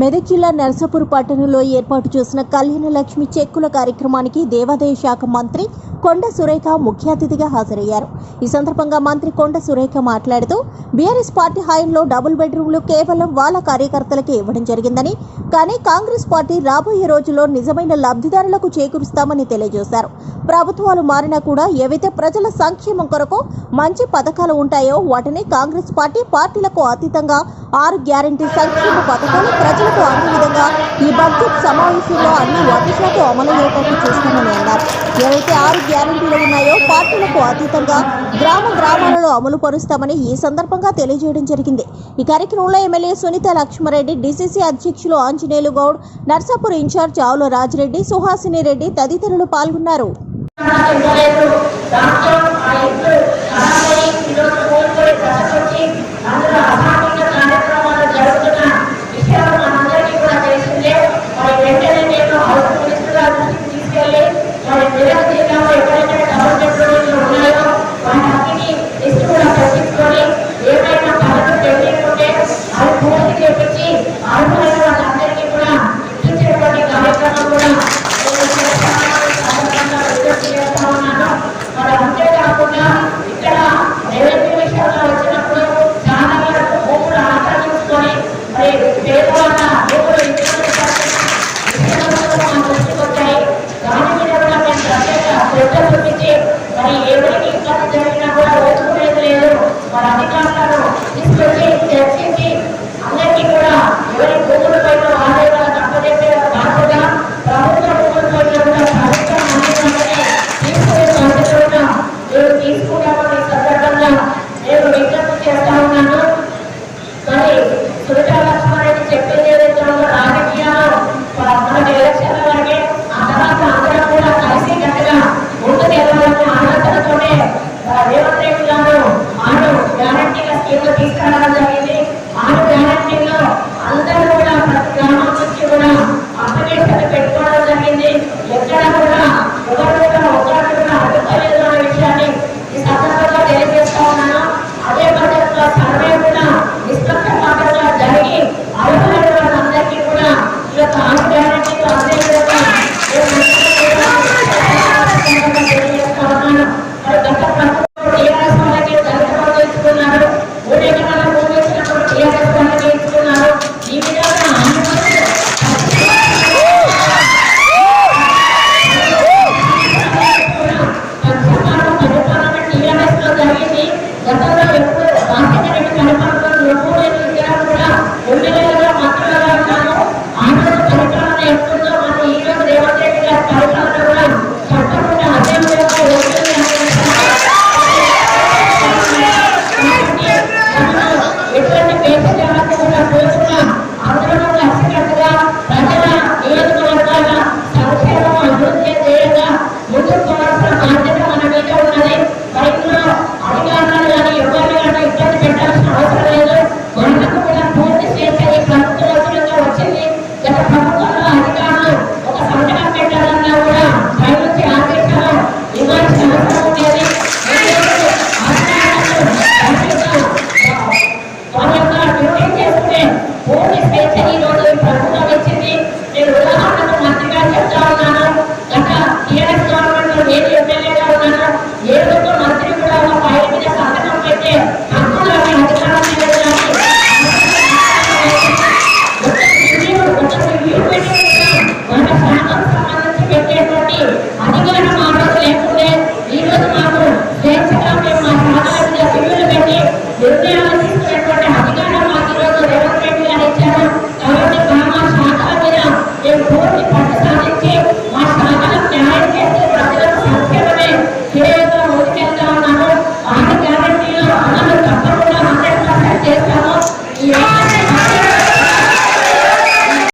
మెదక్ జిల్లా నర్సాపూర్ పట్టణంలో ఏర్పాటు చేసిన కళ్యాణ లక్ష్మి చెక్కుల కార్యక్రమానికి దేవాదాయ శాఖ మంత్రి కొండ సురేఖ ముఖ్య అతిథిగా హాజరయ్యారు. ఈ సందర్భంగా మంత్రి కొండ సురేఖ మాట్లాడుతూ బీఆర్ఎస్ పార్టీ హయాంలో డబుల్ బెడ్రూమ్లు కేవలం వాళ్ళ కార్యకర్తలకే ఇవ్వడం జరిగిందని కానీ కాంగ్రెస్ పార్టీ రాబోయే రోజుల్లో నిజమైన లబ్ధిదారులకు చేకూరుస్తామని తెలియజేశారు. ప్రభుత్వాలు మారినా కూడా ఏవైతే ప్రజల సంక్షేమం కొరకు మంచి పథకాలు ఉంటాయో వాటిని కాంగ్రెస్ పార్టీ పార్టీలకు అతీతంగా ఆరు గ్యారంటీ సంక్షేమ పథకాలు ప్రజలు వర్తిష్లతో అన్ని విధంగా ఈ బడ్జెట్ సమావేశంలో అన్ని అమలు ఏర్పాటు చేస్తామని అన్నారు. ఏవైతే ఆరు గ్యారంటీలు ఉన్నాయో పార్టీలకు అతీతంగా గ్రామ గ్రామాలలో అమలు పరుస్తామని ఈ సందర్భంగా తెలియజేయడం జరిగింది. ఈ కార్యక్రమంలో ఎమ్మెల్యే సునీత లక్ష్మారెడ్డి డిసిసి అధ్యక్షులు ఆంజనేయులు గౌడ్ నర్సాపూర్ ఇన్ఛార్జ్ ఆవుల రాజిరెడ్డి సుహాసిని రెడ్డి తదితరులు పాల్గొన్నారు. それから私はにチェックイン